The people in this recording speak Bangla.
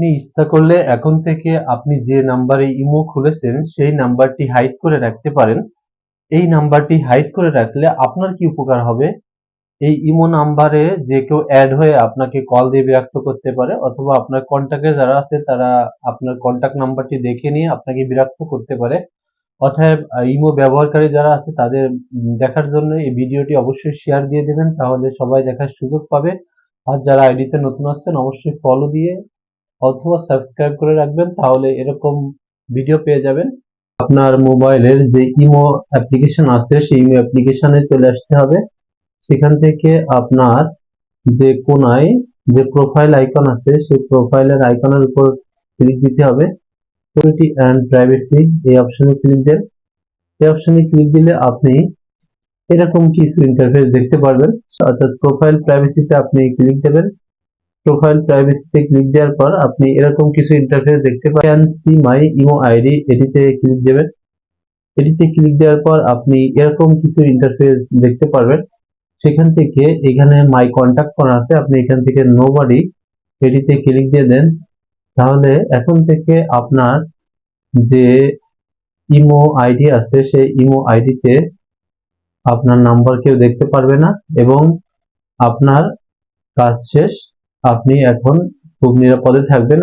আপনি ইচ্ছা করলে এখন থেকে আপনি যে নাম্বারে ইমো খুলেছেন, সেই নাম্বারটি হাইড করে রাখতে পারেন। এই নাম্বারটি হাইড করে রাখলে আপনার কি উপকার হবে? এই ইমো নাম্বারে যে কেউ অ্যাড হয়ে আপনাকে কল দিয়ে বিরক্ত করতে পারে, অথবা আপনার কন্ট্যাক্টে যারা আছে, তারা আপনার কন্ট্যাক্ট নাম্বারটি দেখে নিয়ে আপনাকে বিরক্ত করতে পারে। অতএব ইমো ব্যবহারকারী যারা আছে, তাদের দেখার জন্য এই ভিডিওটি অবশ্যই শেয়ার দিয়ে দেবেন, তাহলে সবাই দেখার সুযোগ পাবে। আর যারা আইডিতে নতুন আসছেন, অবশ্যই ফলো দিয়ে অথবা সাবস্ক্রাইব করে রাখবেন, তাহলে এরকম ভিডিও পেয়ে যাবেন। আপনার মোবাইলের যে ইমো অ্যাপ্লিকেশন আছে, সেই ইমো অ্যাপ্লিকেশনে চলে আসতে হবে। সেখান থেকে আপনার যে কোনায় যে প্রোফাইল আইকন আছে, সেই প্রোফাইলের আইকনের উপর ক্লিক দিতে হবে। সিকিউরিটি অ্যান্ড প্রাইভেসি এই অপশনে ক্লিক দেন। এই অপশনে ক্লিক দিলে আপনি এরকম কিছু ইন্টারফেস দেখতে পারবেন। অর্থাৎ প্রোফাইল প্রাইভেসিতে আপনি ক্লিক দেবেন। প্রোফাইল প্রাইভেসিতে ক্লিক দেওয়ার পর আপনি এরকম কিছু ইন্টারফেস দেখতে পাবেন সি মাই ইমো আইডি এটিতে ক্লিক দেবেন। এটিতে ক্লিক দেওয়ার পর আপনি এরকম কিছু ইন্টারফেস দেখতে পারবেন। সেখান থেকে এখানে মাই কন্টাক্ট করা আছে। আপনি এখান থেকে নোবডি এটিতে ক্লিক দিয়ে দেন। তাহলে এখন থেকে আপনার যে ইমো আইডি আছে, সেই ইমো আইডিতে আপনার নাম্বার কেউ দেখতে পারবে না এবং আপনার কাজ শেষ। আপনি এখন খুব নিরাপদে থাকবেন